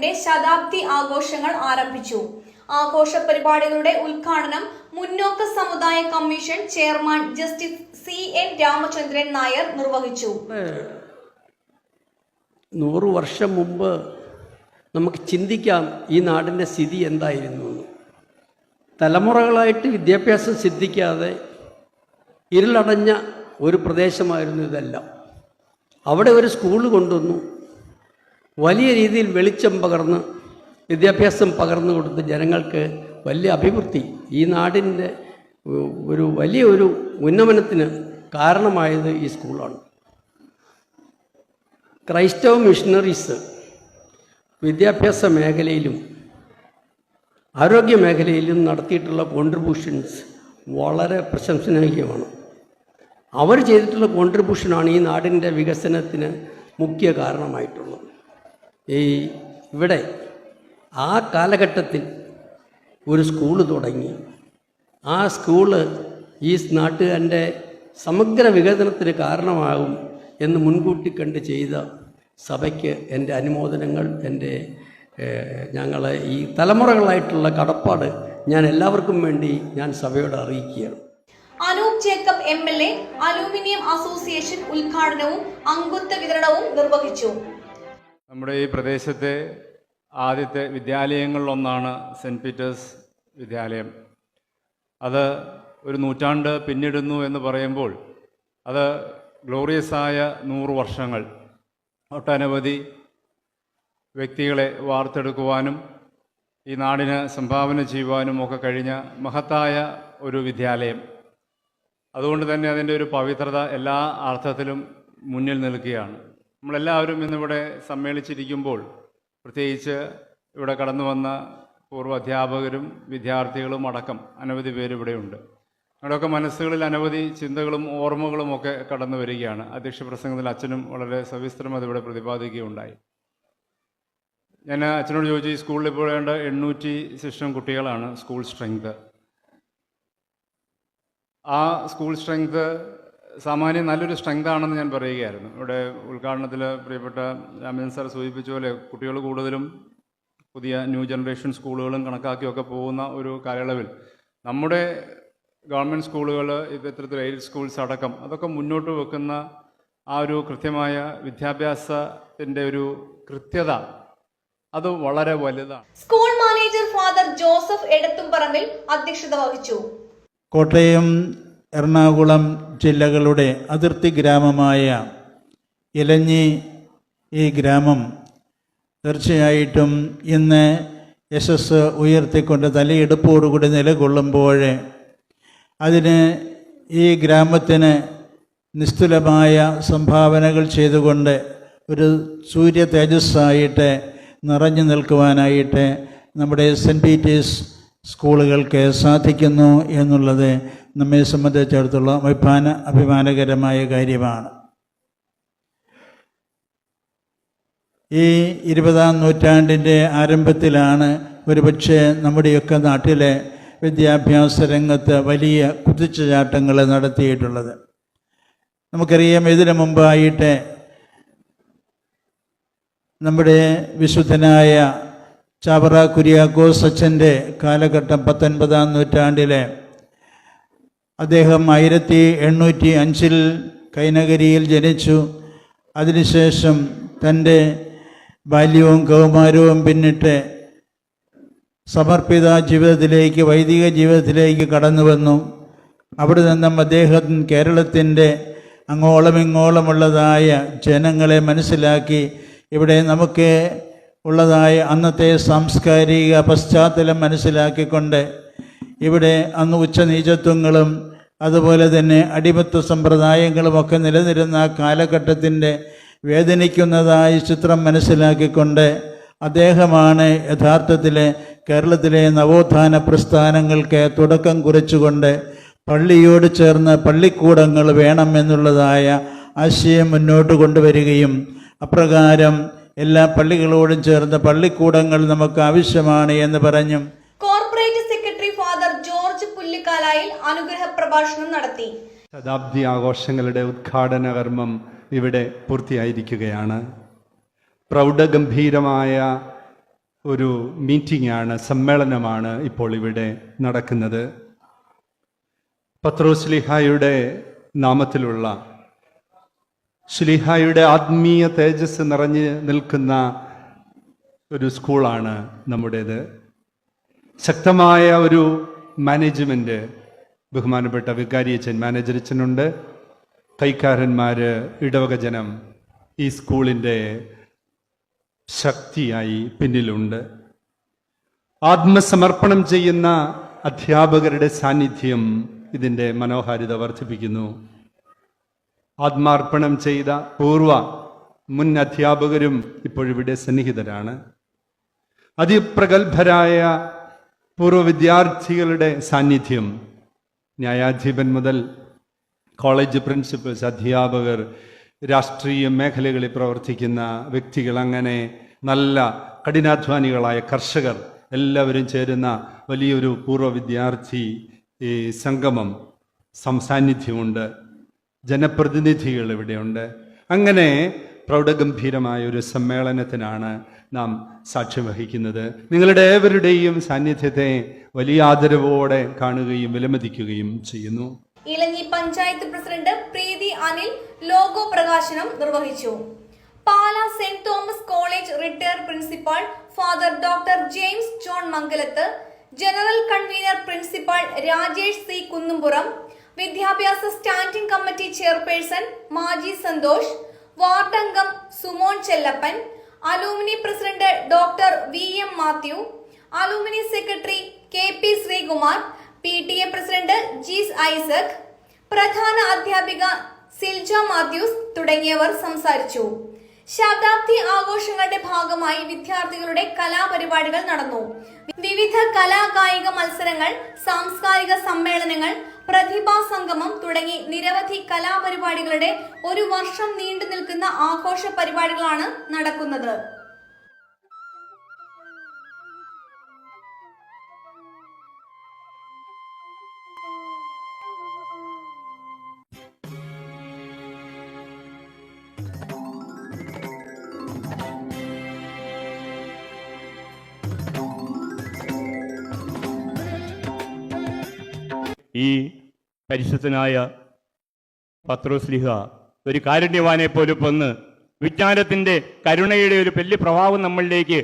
സ്കൂളിന്റെ ശതാബ്ദി ആഘോഷങ്ങൾ ആരംഭിച്ചു. ആഘോഷ പരിപാടികളുടെ ഉദ്ഘാടനം മുന്നോക്ക സമുദായ commission chairman justice C N Ramachandran Nair നിർവഹിച്ചു. നൂറ് വർഷം മുമ്പ് നമുക്ക് ചിന്തിക്കാം ഈ നാടിന്റെ സ്ഥിതി എന്തായിരുന്നു. തലമുറകളായിട്ട് വിദ്യാഭ്യാസം സിദ്ധിക്കാതെ ഇരുളടഞ്ഞ ഒരു പ്രദേശമായിരുന്നു ഇതെല്ലാം. അവിടെ ഒരു സ്കൂൾ കൊണ്ടുവന്നു. വലിയ രീതിയിൽ വെളിച്ചം പകർന്ന് വിദ്യാഭ്യാസം പകർന്നു കൊടുത്ത് ജനങ്ങൾക്ക് വലിയ അഭിവൃദ്ധി. ഈ നാടിന്റെ ഒരു വലിയ ഒരു ഉന്നമനത്തിന് കാരണമായത് ഈ സ്കൂളാണ്. ക്രൈസ്തവ മിഷണറീസ് വിദ്യാഭ്യാസ മേഖലയിലും ആരോഗ്യ മേഖലയിലും നടത്തിയിട്ടുള്ള കോൺട്രിബ്യൂഷൻസ് വളരെ പ്രശംസനീയമാണ്. അവർ ചെയ്തിട്ടുള്ള കോൺട്രിബ്യൂഷനാണ് ഈ നാടിന്റെ വികസനത്തിന് മുഖ്യ കാരണമായിട്ടുള്ളത്. ഈ ഇവിടെ ആ കാലഘട്ടത്തിൽ ഒരു സ്കൂൾ തുടങ്ങി. ആ സ്കൂൾ ഈ നാട്ടുകാരന്റെ സമഗ്ര വികസനത്തിന് കാരണമാകും എന്ന് മുൻകൂട്ടി കണ്ട് ചെയ്ത സഭയ്ക്ക് എന്റെ അനുമോദനങ്ങൾ എന്റെ ഞങ്ങളെ ഈ തലമുറകളായിട്ടുള്ള കടപ്പാട് ഞാൻ എല്ലാവർക്കും വേണ്ടി ഞാൻ സഭയോട് അറിയിക്കുകയാണ്. Anoop Jacob M L A aluminium association ഉദ്ഘാടനവും അംഗത്വ വിതരണവും നിർവഹിച്ചു. നമ്മുടെ ഈ പ്രദേശത്തെ ആദ്യത്തെ വിദ്യാലയങ്ങളിലൊന്നാണ് സെന്റ് പീറ്റേഴ്സ് വിദ്യാലയം. അത് ഒരു നൂറ്റാണ്ട് പിന്നിടുന്നു എന്ന് പറയുമ്പോൾ അത് ഗ്ലോറിയസായ നൂറ് വർഷങ്ങൾ ഒട്ടനവധി വ്യക്തികളെ വാർത്തെടുക്കുവാനും ഈ നാടിന് സംഭാവന ചെയ്യുവാനും ഒക്കെ കഴിഞ്ഞ മഹത്തായ ഒരു വിദ്യാലയം. അതുകൊണ്ട് തന്നെ അതിന്റെ ഒരു പവിത്രത എല്ലാ അർത്ഥത്തിലും മുന്നിൽ നിൽക്കുകയാണ്. നമ്മളെല്ലാവരും ഇന്നിവിടെ സമ്മേളിച്ചിരിക്കുമ്പോൾ പ്രത്യേകിച്ച് ഇവിടെ കടന്നു വന്ന പൂർവ അധ്യാപകരും വിദ്യാർത്ഥികളും അടക്കം അനവധി പേരിവിടെയുണ്ട് അവിടെയൊക്കെ മനസ്സുകളിൽ അനവധി ചിന്തകളും ഓർമ്മകളും ഒക്കെ കടന്നു വരികയാണ്. അധ്യക്ഷ പ്രസംഗത്തിൽ അച്ഛനും വളരെ സവിസ്തരം അതിവിടെ പ്രതിപാദിക്കുകയുണ്ടായി. ഞാൻ അച്ഛനോട് ചോദിച്ചു ഈ സ്കൂളിൽ ഇപ്പോൾ വേണ്ട എണ്ണൂറ്റി ശിഷ്ടം കുട്ടികളാണ് സ്കൂൾ സ്ട്രെങ്ത്? ആ സ്കൂൾ സ്ട്രെങ്ത് സാമാന്യം നല്ലൊരു സ്ട്രെങ്ത് ആണെന്ന് ഞാൻ പറയുകയായിരുന്നു. ഇവിടെ ഉദ്ഘാടനത്തിൽ പ്രിയപ്പെട്ട രാമചന്ദ്രൻ സാർ സൂചിപ്പിച്ച പോലെ കുട്ടികൾ കൂടുതലും പുതിയ ന്യൂ ജനറേഷൻ സ്കൂളുകളും കണക്കാക്കിയൊക്കെ പോകുന്ന ഒരു കാലയളവിൽ നമ്മുടെ ഗവൺമെന്റ് സ്കൂളുകൾ ഇത് ഇത്തരത്തിൽ എയ്ഡ് സ്കൂൾസ് അടക്കം അതൊക്കെ മുന്നോട്ട് വെക്കുന്ന ആ ഒരു കൃത്യമായ വിദ്യാഭ്യാസത്തിന്റെ ഒരു കൃത്യത അത് വളരെ വലുതാണ്. School manager father Joseph Edathumparambil അധ്യക്ഷത വഹിച്ചു. കോട്ടയം എറണാകുളം ജില്ലകളുടെ അതിർത്തി ഗ്രാമമായ ഇലഞ്ഞി ഈ ഗ്രാമം തീർച്ചയായിട്ടും ഇന്ന് യശസ് ഉയർത്തിക്കൊണ്ട് തലയെടുപ്പോടുകൂടി നിലകൊള്ളുമ്പോൾ അതിന് ഈ ഗ്രാമത്തിന് നിസ്തുലമായ സംഭാവനകൾ ചെയ്തുകൊണ്ട് ഒരു സൂര്യ തേജസ്സായിട്ട് നിറഞ്ഞു നിൽക്കുവാനായിട്ട് നമ്മുടെ സെന്റ് പീറ്റേഴ്സ് സ്കൂളുകൾക്ക് സാധിക്കുന്നു എന്നുള്ളത് നമ്മെ സംബന്ധിച്ചിടത്തോളം അഭിമാന അഭിമാനകരമായ കാര്യമാണ്. ഈ ഇരുപതാം നൂറ്റാണ്ടിന്റെ ആരംഭത്തിലാണ് ഒരുപക്ഷെ നമ്മുടെയൊക്കെ നാട്ടിലെ വിദ്യാഭ്യാസ രംഗത്ത് വലിയ കുതിച്ചുചാട്ടങ്ങൾ നടത്തിയിട്ടുള്ളത്. നമുക്കറിയാം ഇതിനു മുമ്പായിട്ട് നമ്മുടെ വിശുദ്ധനായ ചാവറ കുര്യാക്കോസ് അച്ഛന്റെ കാലഘട്ടം പത്തൊൻപതാം നൂറ്റാണ്ടിലെ അദ്ദേഹം ആയിരത്തി എണ്ണൂറ്റി അഞ്ചിൽ കൈനഗരിയിൽ ജനിച്ചു. അതിനുശേഷം തന്റെ ബാല്യവും കൗമാരവും പിന്നിട്ട് സമർപ്പിത ജീവിതത്തിലേക്ക് വൈദിക ജീവിതത്തിലേക്ക് കടന്നു വന്നു. അവിടെ നിന്നും അദ്ദേഹം കേരളത്തിന്റെ അങ്ങോളം ഇങ്ങോളമുള്ളതായ ജനങ്ങളെ മനസ്സിലാക്കി. ഇവിടെ നമുക്ക് ഉള്ളതായ അന്നത്തെ സാംസ്കാരിക പശ്ചാത്തലം മനസ്സിലാക്കിക്കൊണ്ട് ഇവിടെ അന്ന് ഉച്ചനീചത്വങ്ങളും അതുപോലെ തന്നെ അടിമത്വ സമ്പ്രദായങ്ങളുമൊക്കെ നിലനിരുന്ന ആ കാലഘട്ടത്തിന്റെ വേദനിക്കുന്നതായ ചിത്രം മനസ്സിലാക്കിക്കൊണ്ട് അദ്ദേഹമാണ് യഥാർത്ഥത്തിൽ കേരളത്തിലെ നവോത്ഥാന പ്രസ്ഥാനങ്ങൾക്ക് തുടക്കം കുറിച്ചുകൊണ്ട് പള്ളിയോട് ചേർന്ന് പള്ളിക്കൂടങ്ങൾ വേണം എന്നുള്ളതായ ആശയം മുന്നോട്ട് കൊണ്ടുവരികയും അപ്രകാരം എല്ലാ പള്ളികളോടും ചേർന്ന് പള്ളിക്കൂടങ്ങൾ നമുക്ക് ആവശ്യമാണ് എന്ന് പറഞ്ഞും corporate secretary father George Pullikkalayil അനുഗ്രഹ പ്രഭാഷണം നടത്തി. ശതാബ്ദി ആഘോഷങ്ങളുടെ ഉദ്ഘാടന കർമ്മം ഇവിടെ പൂർത്തിയായിരിക്കുകയാണ്. പ്രൗഢഗംഭീരമായ ഒരു മീറ്റിംഗ് ആണ് സമ്മേളനമാണ് ഇപ്പോൾ ഇവിടെ നടക്കുന്നത്. പത്രോസ്ലിഹായുടെ നാമത്തിലുള്ള ശ്ലിഹായുടെ ആത്മീയ തേജസ് നിറഞ്ഞ് നിൽക്കുന്ന ഒരു സ്കൂളാണ് നമ്മുടേത്. ശക്തമായ ഒരു മാനേജ്മെന്റ് ബഹുമാനപ്പെട്ട വികാരിയച്ഛൻ മാനേജരച്ഛനുണ്ട് കൈക്കാരന്മാർ ഇടവക ജനം ഈ സ്കൂളിന്റെ ശക്തിയായി പിന്നിലുണ്ട്. ആത്മസമർപ്പണം ചെയ്യുന്ന അധ്യാപകരുടെ സാന്നിധ്യം ഇതിന്റെ മനോഹാരിത വർദ്ധിപ്പിക്കുന്നു. ആത്മാർപ്പണം ചെയ്ത പൂർവ മുൻ അധ്യാപകരും ഇപ്പോഴിവിടെ സന്നിഹിതരാണ്. അതിപ്രഗത്ഭരായ പൂർവ വിദ്യാർത്ഥികളുടെ സാന്നിധ്യം. ന്യായാധിപൻ മുതൽ കോളേജ് പ്രിൻസിപ്പൽസ് അധ്യാപകർ രാഷ്ട്രീയ മേഖലകളിൽ പ്രവർത്തിക്കുന്ന വ്യക്തികൾ അങ്ങനെ നല്ല കഠിനാധ്വാനികളായ കർഷകർ എല്ലാവരും ചേരുന്ന വലിയൊരു പൂർവ വിദ്യാർത്ഥി സംഗമം സംസാന്നിധ്യമുണ്ട്. ജനപ്രതിനിധികൾ ഇവിടെയുണ്ട്. അങ്ങനെ പ്രൗഢഗംഭീരമായ ഒരു സമ്മേളനത്തിനാണ് നാം സാക്ഷ്യം വഹിക്കുന്നത്. നിങ്ങളുടെ ഏവരുടെയും സാന്നിധ്യത്തെ വലിയ ആദരവോടെ കാണുകയും വിലമതിക്കുകയും ചെയ്യുന്നു. ഇലഞ്ഞി പഞ്ചായത്ത് പ്രസിഡന്റ് പ്രീതി അനിൽ ലോഗോ പ്രകാശനം നിർവഹിച്ചു. Pala saint Thomas college retired principal father doctor James John Mangalath general convener principal Rajesh C Kunnumpuram വിദ്യാഭ്യാസ standing committee chairperson Maji Santhosh ward അംഗം Sumon Chellappan alumni president doctor V M Mathew alumni secretary K P Sreekumar P T A president Jees Isaac പ്രധാന അധ്യാപിക സിൽജ മാത്യൂസ് തുടങ്ങിയവർ സംസാരിച്ചു. ശതാബ്ദി ആഘോഷങ്ങളുടെ ഭാഗമായി വിദ്യാർത്ഥികളുടെ കലാപരിപാടികൾ നടന്നു. വിവിധ കലാകായിക മത്സരങ്ങൾ സാംസ്കാരിക സമ്മേളനങ്ങൾ പ്രതിഭാ സംഗമം തുടങ്ങി നിരവധി കലാപരിപാടികളുടെ ഒരു വർഷം നീണ്ടു നിൽക്കുന്ന ആഘോഷ പരിപാടികളാണ് നടക്കുന്നത്. ഈ പരിശുദ്ധനായ പത്രോസ്ലിഹ ഒരു കാരുണ്യവാനെ പോലും വന്ന് വിജ്ഞാനത്തിന്റെ കരുണയുടെ ഒരു വലിയ പ്രഭാവം നമ്മളിലേക്ക്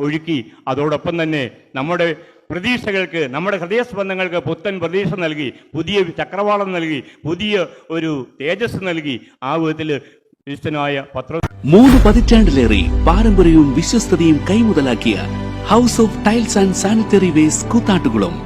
ഒഴുക്കി. അതോടൊപ്പം തന്നെ നമ്മുടെ പ്രതീക്ഷകൾക്ക് നമ്മുടെ ഹൃദയസ്പന്ദങ്ങൾക്ക് പുത്തൻ പ്രതീക്ഷ നൽകി പുതിയ ചക്രവാളം നൽകി പുതിയ ഒരു തേജസ് നൽകി. ആ വിധത്തിൽ വിശുദ്ധനായ പത്ര മൂന്ന് പതിറ്റാണ്ടിലേറെ പാരമ്പര്യവും വിശ്വസ്തതയും കൈമുതലാക്കിയ house of tiles and sanitary waste Koothattukulam.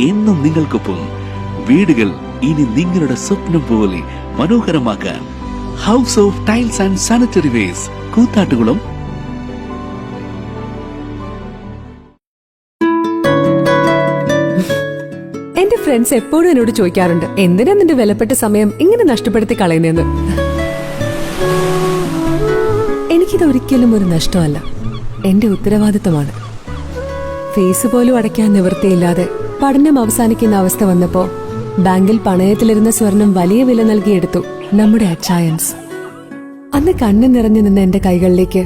എന്നും നിങ്ങൾക്കൊപ്പം വീടുകൾ ഇനി നിങ്ങളുടെ സ്വപ്നം പോലെ മനോഹരമാക്കാൻ house of tiles and sanitary wares Koothattukulam. എന്റെ ഫ്രണ്ട്സ് എപ്പോഴും എന്നോട് ചോദിക്കാറുണ്ട് എന്തിനാ നിന്റെ വിലപ്പെട്ട സമയം ഇങ്ങനെ നഷ്ടപ്പെടുത്തി കളയുന്നതെന്ന്? എനിക്കിത് ഒരിക്കലും ഒരു നഷ്ടമല്ല. എന്റെ ഉത്തരവാദിത്തമാണ്. ഫീസ് പോലും അടയ്ക്കാൻ നിവൃത്തിയില്ലാതെ പഠനം അവസാനിക്കുന്ന അവസ്ഥ വന്നപ്പോ ബാങ്കിൽ പണയത്തിലിരുന്ന സ്വർണം വലിയ വില നൽകി എടുത്തു നമ്മുടെ അച്ചായൻസ്. അന്ന് കണ്ണു നിറഞ്ഞു നിന്ന എന്റെ കൈകളിലേക്ക്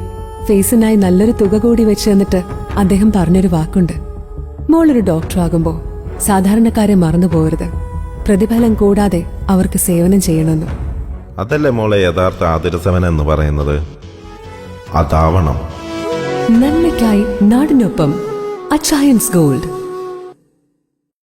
ഫേസിനായി നല്ലൊരു തുക കൂടി വെച്ച് തന്നിട്ട് അദ്ദേഹം പറഞ്ഞൊരു വാക്കുണ്ട്. മോളൊരു ഡോക്ടറാകുമ്പോൾ സാധാരണക്കാരെ മറന്നുപോകരുത് പ്രതിഫലം കൂടാതെ അവർക്ക് സേവനം ചെയ്യണമെന്ന്. അതല്ലേ മോളെ യഥാർത്ഥ ആതിരസവൻ എന്ന് പറയുന്നത്? അതാവണം. നന്മയ്ക്കായി നാടിനൊപ്പം അച്ചായൻസ് ഗോൾഡ്.